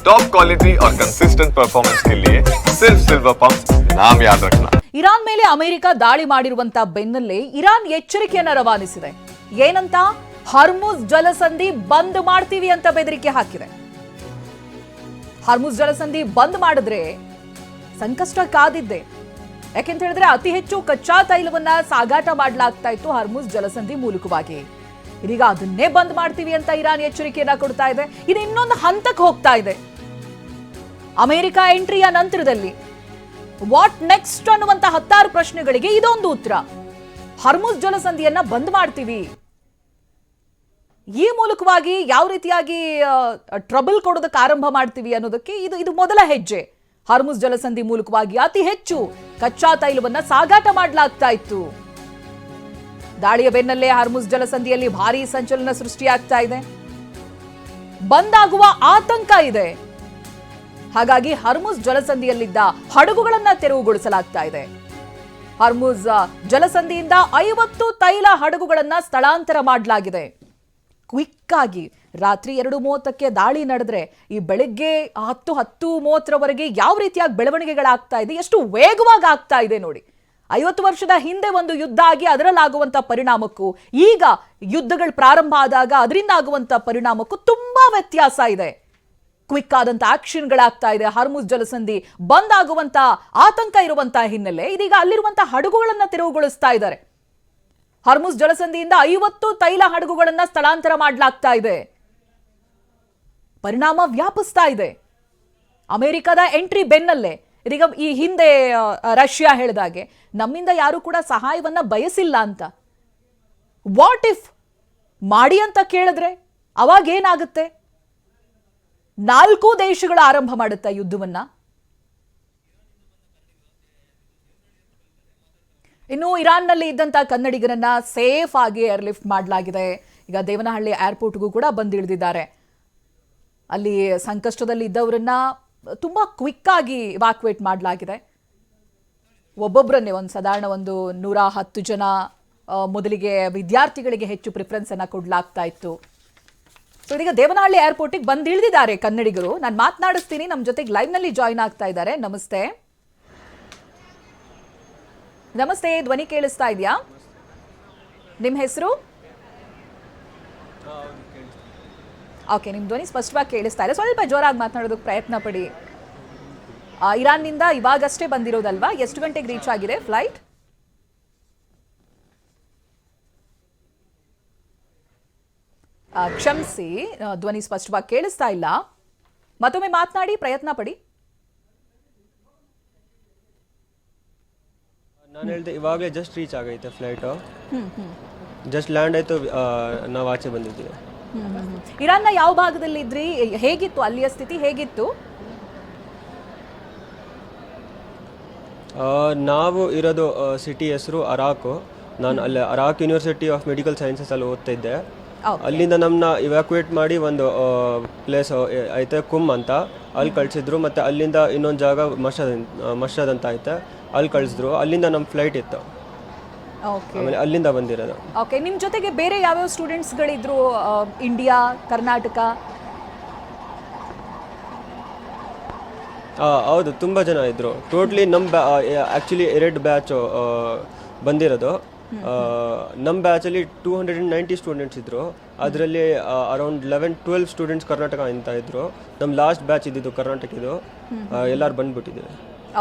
Top quality और consistent performance के लिए सिर्फ सिल्वर पंप नाम याद रखना ಇರಾನ್ ಮೇಲೆ ಅಮೆರಿಕ ದಾಳಿ ಮಾಡಿರುವಂತ ಬೆನ್ನಲ್ಲೇ ಇರಾನ್ ಎಚ್ಚರಿಕೆಯನ್ನ ರವಾನಿಸಿದೆ ಏನಂತ ಹರ್ಮುಜ್ ಜಲಸಂಧಿ ಬಂದ್ ಮಾಡ್ತೀವಿ ಅಂತ ಬೆದರಿಕೆ ಹಾಕಿದೆ ಹರ್ಮುಜ್ ಜಲಸಂಧಿ ಬಂದ್ ಮಾಡಿದ್ರೆ ಸಂಕಷ್ಟ ಕಾದಿದ್ದೆ ಯಾಕೆಂತ ಹೇಳಿದ್ರೆ ಅತಿ ಹೆಚ್ಚು ಕಚ್ಚಾ ತೈಲವನ್ನ ಸಾಗಾಟ ಮಾಡಲಾಗ್ತಾ ಇತ್ತು ಹರ್ಮುಜ್ ಜಲಸಂಧಿ ಮೂಲಕವಾಗಿ ಇದೀಗ ಅದನ್ನೇ ಬಂದ್ ಮಾಡ್ತೀವಿ ಅಂತ ಇರಾನ್ ಎಚ್ಚರಿಕೆಯನ್ನ ಕೊಡ್ತಾ ಇದೆ ಇದು ಇನ್ನೊಂದು ಹಂತಕ್ಕೆ ಹೋಗ್ತಾ ಇದೆ ಅಮೆರಿಕ ಎಂಟ್ರಿಯ ನಂತರದಲ್ಲಿ. ವಾಟ್ ನೆಕ್ಸ್ಟ್ ಅನ್ನುವಂತ ಹತ್ತಾರು ಪ್ರಶ್ನೆಗಳಿಗೆ ಇದೊಂದು ಉತ್ತರ. ಹರ್ಮುಸ್ ಜಲಸಂಧಿಯನ್ನ ಬಂದ್ ಮಾಡ್ತೀವಿ. ಈ ಮೂಲಕವಾಗಿ ಯಾವ ರೀತಿಯಾಗಿ ಟ್ರಬಲ್ ಕೊಡೋದಕ್ಕೆ ಆರಂಭ ಮಾಡ್ತೀವಿ ಅನ್ನೋದಕ್ಕೆ ಇದು ಇದು ಮೊದಲ ಹೆಜ್ಜೆ. ಹರ್ಮುಸ್ ಜಲಸಂಧಿ ಮೂಲಕವಾಗಿ ಅತಿ ಹೆಚ್ಚು ಕಚ್ಚಾ ತೈಲವನ್ನ ಸಾಗಾಟ ಮಾಡಲಾಗ್ತಾ ಇತ್ತು. ದಾಳಿಯ ಬೆನ್ನಲ್ಲೇ ಹರ್ಮುಸ್ ಜಲಸಂಧಿಯಲ್ಲಿ ಭಾರೀ ಸಂಚಲನ ಸೃಷ್ಟಿಯಾಗ್ತಾ ಇದೆ. ಬಂದಾಗುವ ಆತಂಕ ಇದೆ. ಹಾಗಾಗಿ ಹರ್ಮುಸ್ ಜಲಸಂಧಿಯಲ್ಲಿದ್ದ ಹಡಗುಗಳನ್ನ ತೆರವುಗೊಳಿಸಲಾಗ್ತಾ ಇದೆ. ಹರ್ಮುಜ್ ಜಲಸಂಧಿಯಿಂದ ಐವತ್ತು ತೈಲ ಹಡಗುಗಳನ್ನ ಸ್ಥಳಾಂತರ ಮಾಡಲಾಗಿದೆ. ಕ್ವಿಕ್ ಆಗಿ ರಾತ್ರಿ ಎರಡು ಮೂವತ್ತಕ್ಕೆ ದಾಳಿ ನಡೆದ್ರೆ ಈ ಬೆಳಿಗ್ಗೆ ಹತ್ತು ಹತ್ತು ಮೂವತ್ತರವರೆಗೆ ಯಾವ ರೀತಿಯಾಗಿ ಬೆಳವಣಿಗೆಗಳಾಗ್ತಾ ಇದೆ, ಎಷ್ಟು ವೇಗವಾಗಿ ಆಗ್ತಾ ಇದೆ ನೋಡಿ. ಐವತ್ತು ವರ್ಷದ ಹಿಂದೆ ಒಂದು ಯುದ್ಧ ಆಗಿ ಅದರಲ್ಲಾಗುವಂಥ ಪರಿಣಾಮಕ್ಕೂ, ಈಗ ಯುದ್ಧಗಳು ಪ್ರಾರಂಭ ಆದಾಗ ಅದರಿಂದ ಆಗುವಂತ ಪರಿಣಾಮಕ್ಕೂ ತುಂಬಾ ವ್ಯತ್ಯಾಸ ಇದೆ. ಕ್ವಿಕ್ ಆದಂತ ಆಕ್ಷನ್ಗಳಾಗ್ತಾ ಇದೆ. ಹರ್ಮುಜ್ ಜಲಸಂಧಿ ಬಂದ್ ಆಗುವಂತ ಆತಂಕ ಇರುವಂತಹ ಹಿನ್ನೆಲೆ ಇದೀಗ ಅಲ್ಲಿರುವಂತ ಹಡಗುಗಳನ್ನ ತೆರವುಗೊಳಿಸ್ತಾ ಇದ್ದಾರೆ. ಹರ್ಮುಜ್ ಜಲಸಂಧಿಯಿಂದ ಐವತ್ತು ತೈಲ ಹಡಗುಗಳನ್ನ ಸ್ಥಳಾಂತರ ಮಾಡಲಾಗ್ತಾ ಇದೆ. ಪರಿಣಾಮ ವ್ಯಾಪಿಸ್ತಾ ಇದೆ. ಅಮೆರಿಕದ ಎಂಟ್ರಿ ಬೆನ್ನಲ್ಲೇ, ಇದೀಗ ಈ ಹಿಂದೆ ರಷ್ಯಾ ಹೇಳಿದಾಗೆ ನಮ್ಮಿಂದ ಯಾರು ಕೂಡ ಸಹಾಯವನ್ನ ಬಯಸಿಲ್ಲ ಅಂತ. ವಾಟ್ ಇಫ್ ಮಾಡಿ ಅಂತ ಕೇಳಿದ್ರೆ ಅವಾಗ ಏನಾಗುತ್ತೆ? ನಾಲ್ಕು ದೇಶಗಳು ಆರಂಭ ಮಾಡುತ್ತಾ ಯುದ್ಧವನ್ನ? ಇನ್ನು ಇರಾನ್ನಲ್ಲಿ ಇದ್ದಂಥ ಕನ್ನಡಿಗರನ್ನ ಸೇಫ್ ಆಗಿ ಏರ್ಲಿಫ್ಟ್ ಮಾಡಲಾಗಿದೆ. ಈಗ ದೇವನಹಳ್ಳಿ ಏರ್ಪೋರ್ಟ್ಗೂ ಕೂಡ ಬಂದಿಳಿದಿದ್ದಾರೆ. ಅಲ್ಲಿ ಸಂಕಷ್ಟದಲ್ಲಿ ಇದ್ದವರನ್ನ ತುಂಬಾ ಆಗಿ ಇವಾಕ್ಯುವೇಟ್ ಮಾಡಲಾಗಿದೆ. ಒಬ್ಬೊಬ್ಬರನ್ನೇ ಒಂದು ಸಾಧಾರಣ ಒಂದು ನೂರ ಹತ್ತು ಜನ ಮೊದಲಿಗೆ ವಿದ್ಯಾರ್ಥಿಗಳಿಗೆ ಹೆಚ್ಚು ಪ್ರಿಫರೆನ್ಸ್ ಅನ್ನ ಕೊಡ್ಲಾಗ್ತಾ ಇತ್ತು. ಸೊ ಇದೀಗ ದೇವನಹಳ್ಳಿ ಏರ್ಪೋರ್ಟಿಗೆ ಬಂದು ಇಳಿದಿದ್ದಾರೆ ಕನ್ನಡಿಗರು. ನಾನು ಮಾತನಾಡಿಸ್ತೀನಿ. ನಮ್ಮ ಜೊತೆಗೆ ಲೈವ್ನಲ್ಲಿ ಜಾಯಿನ್ ಆಗ್ತಾ ಇದ್ದಾರೆ. ನಮಸ್ತೆ. ನಮಸ್ತೆ, ಧ್ವನಿ ಕೇಳಿಸ್ತಾ ಇದೆಯಾ? ನಿಮ್ಮ ಹೆಸರು? ಓಕೆ ನಿಮ್ಮ ಧ್ವನಿ ಸ್ಪಷ್ಟವಾಗಿ ಕೇಳಿಸ್ತಾ ಇದೆ. ಸ್ವಲ್ಪ ಜೋರಾಗಿ ಮಾತನಾಡೋದಕ್ಕೆ ಪ್ರಯತ್ನ ಪಡಿ. ಇರಾನ್ನಿಂದ ಇವಾಗಷ್ಟೇ ಬಂದಿರೋದಲ್ವಾ? ಎಷ್ಟು ಗಂಟೆಗೆ ರೀಚ್ ಆಗಿದೆ ಫ್ಲೈಟ್ ಕ್ಷಮಿಸಿ ಧ್ವನಿ ಸ್ಪಷ್ಟವಾಗಿ ಕೇಳಿಸ್ತಾ ಇಲ್ಲ. ಮತ್ತೊಮ್ಮೆ ಮಾತನಾಡಿ ಪ್ರಯತ್ನ ಪಡಿ. ನಾನು ಹೇಳ್ದೆ ಇವಾಗಲೇ ಜಸ್ಟ್ ರೀಚ್ ಆಗೈತೆ ಫ್ಲೈಟು ಜಸ್ಟ್ ಲ್ಯಾಂಡ್ ಆಯ್ತು ನಾವು ಆಚೆ ಬಂದಿದ್ದೀವಿ. ಇರಾನ್ನ ಯಾವ ಭಾಗದಲ್ಲಿ ಇದ್ರಿ? ಹೇಗಿತ್ತು? ಅಲ್ಲಿಯ ಸ್ಥಿತಿ ಹೇಗಿತ್ತು? ನಾವು ಇರೋದು ಸಿಟಿ ಹೆಸರು ಅರಾಕು. ನಾನು ಅಲ್ಲಿ Arak university of medical sciences ಅಲ್ಲಿ ಓದ್ತಾ ಇದ್ದೆ. ಅಲ್ಲಿಂದ ನಮ್ಮನ್ನ ಇವ್ಯಾಕ್ಯುಯೇಟ್ ಮಾಡಿ ಒಂದು ಪ್ಲೇಸ್ ಐತೆ ಕುಮ್ ಅಂತ. ಅಲ್ಲಿ ಕಳಿಸಿದ್ರು ಮತ್ತು ಅಲ್ಲಿಂದ ಇನ್ನೊಂದು ಜಾಗ ಮಷದ್ ಮಷದ್ ಅಂತ ಐತೆ. ಅಲ್ಲಿ ಕಳಿಸಿದ್ರು. ಅಲ್ಲಿಂದ ನಮ್ಮ ಫ್ಲೈಟ್ ಇತ್ತು. ಓಕೆ ಆಮೇಲೆ ಅಲ್ಲಿಂದ ಬಂದಿರೋದು. ಓಕೆ ನಿಮ್ಮ ಜೊತೆಗೆ ಬೇರೆ ಯಾವ್ಯಾವ ಸ್ಟೂಡೆಂಟ್ಸ್ಗಳಿದ್ರು ಇಂಡಿಯಾ ಕರ್ನಾಟಕ ಹೌದು. ತುಂಬ ಜನ ಇದ್ದರು ಟೋಟ್ಲಿ ನಮ್ಮ ಬ್ಯಾ ಆ್ಯಕ್ಚುಲಿ ಎರಡು ಬ್ಯಾಚು ಬಂದಿರೋದು. ನಮ್ಮ ಬ್ಯಾಚಲ್ಲಿ two hundred and ninety students ಇದ್ದರು ಅದರಲ್ಲಿ around eleven twelve students Karnataka ಅಂತ ಇದ್ದರು ನಮ್ಮ ಲಾಸ್ಟ್ ಬ್ಯಾಚ್ ಇದ್ದಿದ್ದು ಕರ್ನಾಟಕದ್ದು ಎಲ್ಲರೂ ಬಂದ್ಬಿಟ್ಟಿದ್ದೀವಿ.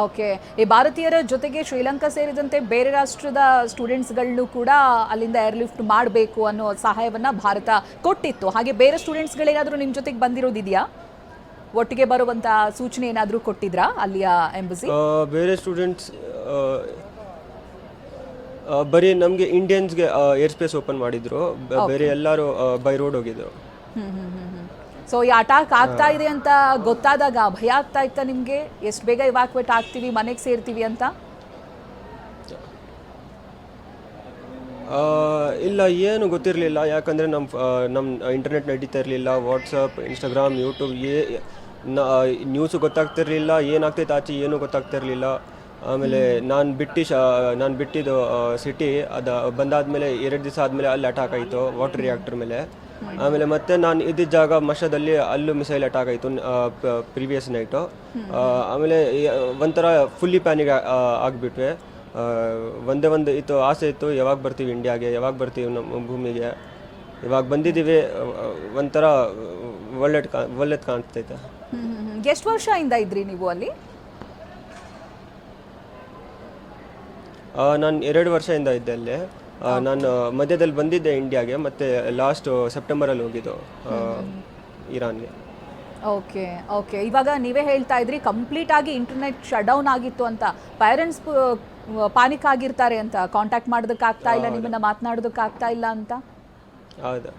ಓಕೆ. ಈ ಭಾರತೀಯರ ಜೊತೆಗೆ ಶ್ರೀಲಂಕಾ ಸೇರಿದಂತೆ ಬೇರೆ ರಾಷ್ಟ್ರದ ಸ್ಟೂಡೆಂಟ್ಸ್ಗಳನ್ನು ಕೂಡ ಅಲ್ಲಿಂದ ಏರ್ಲಿಫ್ಟ್ ಮಾಡಬೇಕು ಅನ್ನೋ ಸಹಾಯವನ್ನ ಭಾರತ ಕೊಟ್ಟಿತ್ತು. ಹಾಗೆ ಬೇರೆ ಸ್ಟೂಡೆಂಟ್ಸ್ಗಳೇನಾದರೂ ನಿಮ್ಮ ಜೊತೆಗೆ ಬಂದಿರೋದಿದೆಯಾ? ಒಟ್ಟಿಗೆ ಬರುವಂತಹ ಸೂಚನೆ ಏನಾದರೂ ಕೊಟ್ಟಿದ್ರಾ ಅಲ್ಲಿಯ ಎಂಬಸಿ ಬೇರೆ ಸ್ಟೂಡೆಂಟ್ಸ್ ಬರೀ ನಮಗೆ ಇಂಡಿಯನ್ಸ್ಗೆ ಏರ್ ಸ್ಪೇಸ್ ಓಪನ್ ಮಾಡಿದ್ರು. ಬ- ಬೇರೆ ಎಲ್ಲರೂ ಬೈ ರೋಡ್ ಹೋಗಿದ್ರು. ಸೊ ಈ ಅಟ್ಯಾಕ್ ಆಗ್ತಾ ಇದೆ ಅಂತ ಗೊತ್ತಾದಾಗ ಭಯ ಆಗ್ತಾ ಇತ್ತ ನಿಮಗೆ? ಎಷ್ಟು ಬೇಗ ಇವಾಕ್ವೇಟ್ ಆಗ್ತೀವಿ ಮನೆಗೆ ಸೇರ್ತೀವಿ ಅಂತ? ಆ, ಇಲ್ಲ ಏನು ಗೊತ್ತಿರಲಿಲ್ಲ. ಯಾಕಂದರೆ ನಮ್ಮ ನಮ್ಮ ಇಂಟರ್ನೆಟ್ ನಡೀತಾ ಇರಲಿಲ್ಲ. ವಾಟ್ಸಪ್ ಇನ್ಸ್ಟಾಗ್ರಾಮ್ ಯೂಟ್ಯೂಬ್ ಏ ನ್ಯೂಸು ಗೊತ್ತಾಗ್ತಿರಲಿಲ್ಲ. ಏನಾಗ್ತೈತೆ ಆಚೆ ಏನೂ ಗೊತ್ತಾಗ್ತಿರ್ಲಿಲ್ಲ. ಆಮೇಲೆ ನಾನು ಬಿಟ್ಟು ನಾನು ಬಿಟ್ಟಿದ್ದು ಸಿಟಿ ಅದು ಬಂದಾದಮೇಲೆ ಎರಡು ದಿವಸ ಆದಮೇಲೆ ಅಲ್ಲಿ ಅಟ್ಯಾಕ್ ಆಯಿತು ವಾಟರ್ ರಿಯಾಕ್ಟರ್ ಮೇಲೆ. ಆಮೇಲೆ ಮತ್ತೆ ನಾನು ಇದ್ದಿದ್ದ ಜಾಗ ಮಶದಲ್ಲಿ ಅಲ್ಲೂ ಮಿಸೈಲ್ ಅಟ್ಯಾಕ್ ಆಯಿತು ಪ್ರೀವಿಯಸ್ ನೈಟು ಆಮೇಲೆ ಒಂಥರ ಫುಲ್ಲಿ ಪ್ಯಾನಿಗೆ ಆಗಿಬಿಟ್ವೆ. ಒಂದೇ ಒಂದು ಇತ್ತು, ಆಸೆ ಇತ್ತು, ಯಾವಾಗ ಬರ್ತೀವಿ ಇಂಡಿಯಾಗೆ ಯಾವಾಗ ಬರ್ತೀವಿ ನಮ್ಮ ಭೂಮಿಗೆ. ಇವಾಗ ಬಂದಿದ್ದೀವಿ, ಒಂಥರ ಒಳ್ಳೆದು ಒಳ್ಳೇದು ಕಾಣ್ತೈತೆ. ಎಷ್ಟು ವರ್ಷದಿಂದ ಇದ್ರಿ ನೀವು ಅಲ್ಲಿ? ನಾನು ಎರಡು ವರ್ಷದಿಂದ ಇದ್ದೆ ಅಲ್ಲಿ. ಆ, ನಾನು ಮಧ್ಯದಲ್ಲಿ ಬಂದಿದ್ದೆ ಇಂಡಿಯಾಗೆ ಮತ್ತೆ ಲಾಸ್ಟ್ ಸೆಪ್ಟೆಂಬರಲ್ಲಿ ಹೋಗಿದ್ದು ಆ, ಇರಾನ್ಗೆ. Okay okay. ಇವಾಗ ನೀವೇ ಹೇಳ್ತಾ ಇದ್ರಿ ಕಂಪ್ಲೀಟ್ ಆಗಿ ಇಂಟರ್ನೆಟ್ ಶಟ್ ಡೌನ್ ಆಗಿತ್ತು ಅಂತ. ಪೇರೆಂಟ್ಸ್ ಪಾನಿಕ್ ಆಗಿರ್ತಾರೆ ಅಂತ. ಕಾಂಟ್ಯಾಕ್ಟ್ ಮಾಡೋದಕ್ಕೆ ಆಗ್ತಾ ಇಲ್ಲ ನಿಮ್ಮನ್ನ ಮಾತನಾಡೋದಕ್ಕೆ ಆಗ್ತಾ ಇಲ್ಲ ಅಂತ. ಹೌದು.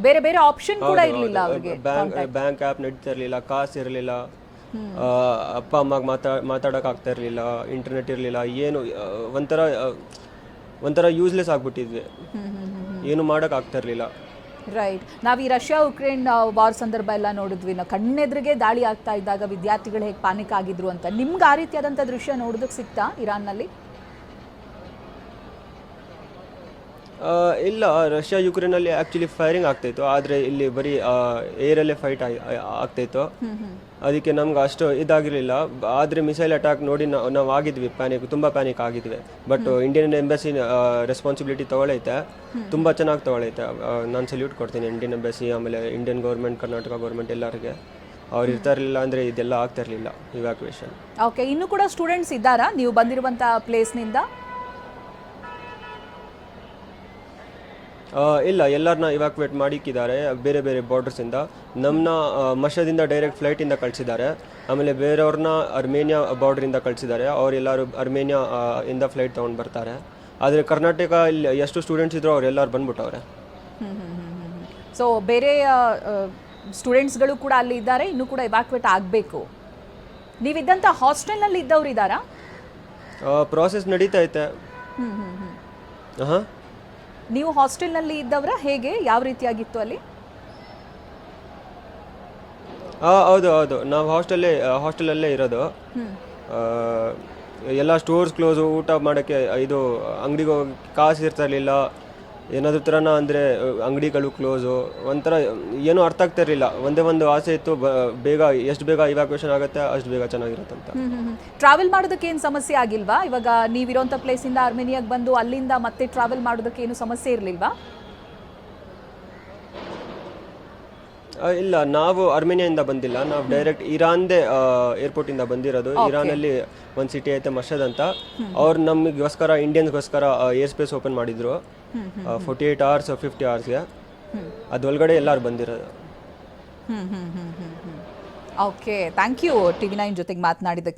ಬೇರೆ ಬೇರೆ ಆಪ್ಷನ್ ಕೂಡ ಇರಲಿಲ್ಲ ಅವ್ರಿಗೆ ಬ್ಯಾಂಕ್ ಆಪ್ ಆ್ಯಪ್ ನಡೀತಾ ಇರಲಿಲ್ಲ ಕಾಸು ಇರಲಿಲ್ಲ. ಅಪ್ಪ, ಅಮ್ಮಗೆ ಮಾತಾ ಮಾತಾಡೋಕೆ ಆಗ್ತಾ ಇರಲಿಲ್ಲ ಇಂಟರ್ನೆಟ್ ಇರಲಿಲ್ಲ, ಏನು ಒಂಥರ ಒಂಥರ ಯೂಸ್ಲೆಸ್ ಆಗಿಬಿಟ್ಟಿದ್ವಿ. ಏನು ಮಾಡೋಕೆ ಆಗ್ತಾ ಇರಲಿಲ್ಲ. ರೈಟ್ ನಾವು ಈ ರಷ್ಯಾ ಉಕ್ರೇನ್ ವಾರ್ ಸಂದರ್ಭ ಎಲ್ಲ ನೋಡಿದ್ವಿ. ನಾವು ಕಣ್ಣೆದ್ರಿಗೆ ದಾಳಿ ಆಗ್ತಾ ಇದ್ದಾಗ ವಿದ್ಯಾರ್ಥಿಗಳು ಹೇಗೆ ಪಾನಿಕ್ ಆಗಿದ್ರು ಅಂತ. ನಿಮ್ಗೆ ಆ ರೀತಿಯಾದಂಥ ದೃಶ್ಯ ನೋಡೋದಕ್ಕೆ ಸಿಕ್ತಾ ಇರಾನ್ನಲ್ಲಿ ಆ, ಇಲ್ಲ ರಷ್ಯಾ ಯುಕ್ರೇನಲ್ಲಿ ಆ್ಯಕ್ಚುಲಿ ಫೈರಿಂಗ್ ಆಗ್ತಾಯಿತ್ತು. ಆದರೆ ಇಲ್ಲಿ ಬರೀ ಏರಲ್ಲೇ ಫೈಟ್ ಆಗ್ತಾಯಿತ್ತು. ಅದಕ್ಕೆ ನಮ್ಗೆ ಅಷ್ಟು ಇದಾಗಿರಲಿಲ್ಲ. ಆದರೆ ಮಿಸೈಲ್ ಅಟ್ಯಾಕ್ ನೋಡಿ ನಾವು ನಾವು ಆಗಿದ್ವಿ ಪ್ಯಾನಿಕ್ ತುಂಬ ಪ್ಯಾನಿಕ್ ಆಗಿದ್ವಿ. ಬಟ್ ಇಂಡಿಯನ್ ಎಂಬಸಿ ರೆಸ್ಪಾನ್ಸಿಬಿಲಿಟಿ ತೊಗೊಳೈತೆ. ತುಂಬ ಚೆನ್ನಾಗಿ ತೊಗೊಳೈತೆ. ನಾನು ಸಲ್ಯೂಟ್ ಕೊಡ್ತೀನಿ ಇಂಡಿಯನ್ ಎಂಬಸಿ ಆಮೇಲೆ ಇಂಡಿಯನ್ ಗೌರ್ಮೆಂಟ್ ಕರ್ನಾಟಕ ಗೌರ್ಮೆಂಟ್ ಎಲ್ಲರಿಗೆ. ಅವ್ರು ಇರ್ತಾ ಇರಲಿಲ್ಲ ಅಂದರೆ ಇದೆಲ್ಲ ಆಗ್ತಾ ಇರಲಿಲ್ಲ ಇವ್ಯಾಕ್ಯುವೇಷನ್ ಓಕೆ ಇನ್ನು ಕೂಡ ಸ್ಟೂಡೆಂಟ್ಸ್ ಇದ್ದಾರಾ? ನೀವು ಬಂದಿರುವಂಥ ಪ್ಲೇಸ್ನಿಂದ ಇಲ್ಲ ಎಲ್ಲರನ್ನ ಇವ್ಯಾಕ್ಯುವೇಟ್ ಮಾಡಿಕ್ಕಿದ್ದಾರೆ ಬೇರೆ ಬೇರೆ ಬಾರ್ಡರ್ಸಿಂದ ನಮ್ಮನ್ನ ಮಶದಿಂದ ಡೈರೆಕ್ಟ್ ಫ್ಲೈಟಿಂದ ಕಳಿಸಿದ್ದಾರೆ. ಆಮೇಲೆ ಬೇರೆಯವ್ರನ್ನ ಅರ್ಮೇನಿಯಾ ಬಾರ್ಡ್ರಿಂದ ಕಳಿಸಿದ್ದಾರೆ. ಅವರೆಲ್ಲರೂ ಅರ್ಮೇನಿಯಾ ಇಂದ ಫ್ಲೈಟ್ ತೊಗೊಂಡು ಬರ್ತಾರೆ. ಆದರೆ ಕರ್ನಾಟಕ ಇಲ್ಲಿ ಎಷ್ಟು ಸ್ಟೂಡೆಂಟ್ಸ್ ಇದ್ರು ಅವರೆಲ್ಲರೂ ಬಂದ್ಬಿಟ್ಟವ್ರೆ. ಸೊ ಬೇರೆ ಸ್ಟೂಡೆಂಟ್ಸ್ಗಳು ಕೂಡ ಅಲ್ಲಿ ಇದ್ದಾರೆ ಇನ್ನು ಕೂಡ ಇವ್ಯಾಕ್ಯುವೇಟ್ ಆಗಬೇಕು. ನೀವಿದ್ದಂಥ ಹಾಸ್ಟೆಲ್ನಲ್ಲಿ ಇದ್ದವ್ರು ಇದ್ದಾರಾ? ಪ್ರಾಸೆಸ್ ನಡೀತಾ ಐತೆ. ಹಾಂ ನೀವು ಹಾಸ್ಟೆಲ್ನಲ್ಲಿ ಇದ್ದವರ ಹೇಗೆ ಯಾವ ರೀತಿಯಾಗಿತ್ತು ಅಲ್ಲಿ? ಹೌದು ಹೌದು. ನಾವು ಹಾಸ್ಟೆಲ್ಲೇ ಹಾಸ್ಟೆಲಲ್ಲೇ ಇರೋದು. ಎಲ್ಲ ಸ್ಟೋರ್ಸ್ ಕ್ಲೋಸು ಊಟ ಮಾಡೋಕ್ಕೆ ಇದು ಅಂಗಡಿಗೆ ಹೋಗಿ ಕಾಸು ಇರ್ತಾ ಇರಲಿಲ್ಲ. ಏನಾದರೂ ಥರನ ಅಂದರೆ ಅಂಗಡಿಗಳು ಕ್ಲೋಸು ಒಂಥರ ಏನೂ ಅರ್ಥ ಆಗ್ತಾ ಇರಲಿಲ್ಲ. ಒಂದೇ ಒಂದು ಆಸೆ ಇತ್ತು ಬೇಗ ಎಷ್ಟು ಬೇಗ ಇವ್ಯಾಕ್ಯುವೇಷನ್ ಆಗುತ್ತೆ, ಅಷ್ಟು ಬೇಗ ಚೆನ್ನಾಗಿರುತ್ತೆ ಅಂತ. ಟ್ರಾವೆಲ್ ಮಾಡೋದಕ್ಕೆ ಏನು ಸಮಸ್ಯೆ ಆಗಿಲ್ವಾ? ಇವಾಗ ನೀವಿರೋಂಥ ಪ್ಲೇಸಿಂದ ಅರ್ಮೇನಿಯಾಗೆ ಬಂದು ಅಲ್ಲಿಂದ ಮತ್ತೆ ಟ್ರಾವೆಲ್ ಮಾಡೋದಕ್ಕೆ ಏನು ಸಮಸ್ಯೆ ಇರಲಿಲ್ವಾ ಆ, ಇಲ್ಲ ನಾವು ಅರ್ಮೇನಿಯಾದಿಂದ ಬಂದಿಲ್ಲ. ನಾವು ಡೈರೆಕ್ಟ್ ಇರಾನ್ದೇ ಏರ್ಪೋರ್ಟಿಂದ ಬಂದಿರೋದು. ಇರಾನ್ ಅಲ್ಲಿ ಒಂದ್ ಸಿಟಿ ಐತೆ ಮಷದ್ ಅಂತ. ಅವ್ರು ನಮಗೋಸ್ಕರ ಇಂಡಿಯನ್ಸ್ಗೋಸ್ಕರ ಏರ್ ಸ್ಪೇಸ್ ಓಪನ್ ಮಾಡಿದ್ರು. ಫೋರ್ಟಿ ಏಟ್ ಅವರ್ಸ್ ಫಿಫ್ಟಿ ಅವರ್ಸ್ಗೆ ಅದೊಳಗಡೆ ಎಲ್ಲಾರು ಬಂದಿರೋದು. Okay thank you T V nine ಜೊತೆಗೆ ಮಾತನಾಡಿದ್ದಕ್ಕೆ